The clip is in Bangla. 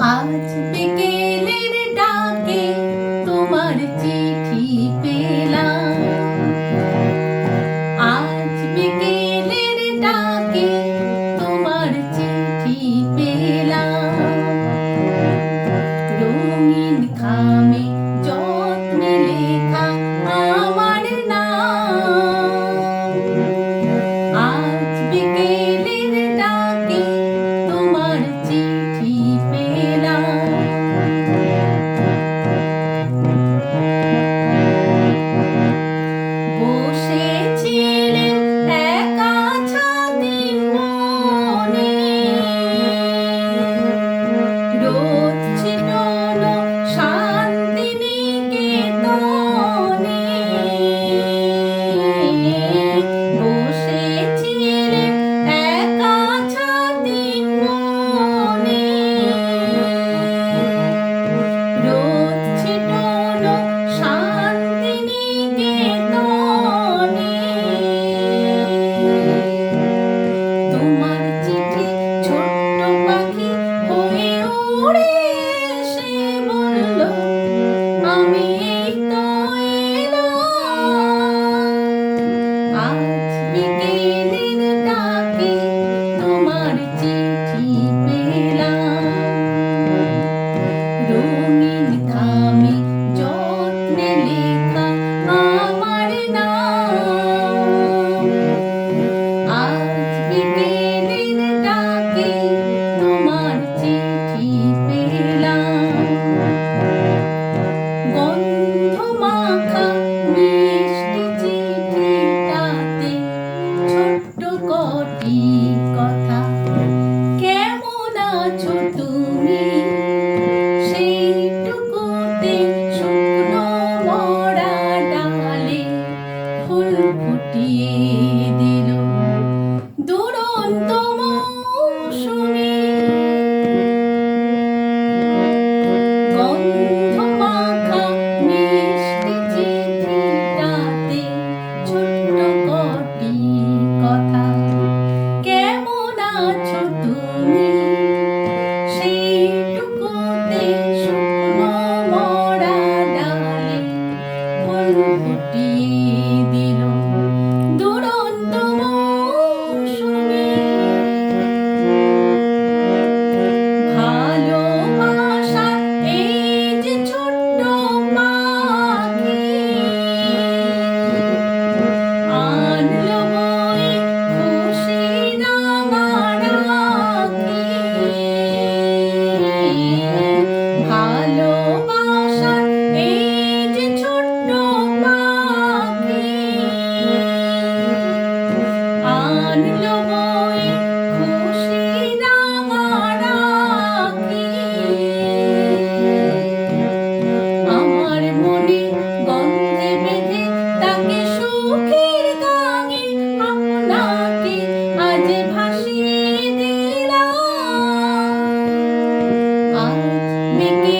Art begin. Mm. তুমি সেইটুকুতে শুকনো মরা ডালে ফুল ফুটিয়ে দিল। দুরন্ত 好 singing.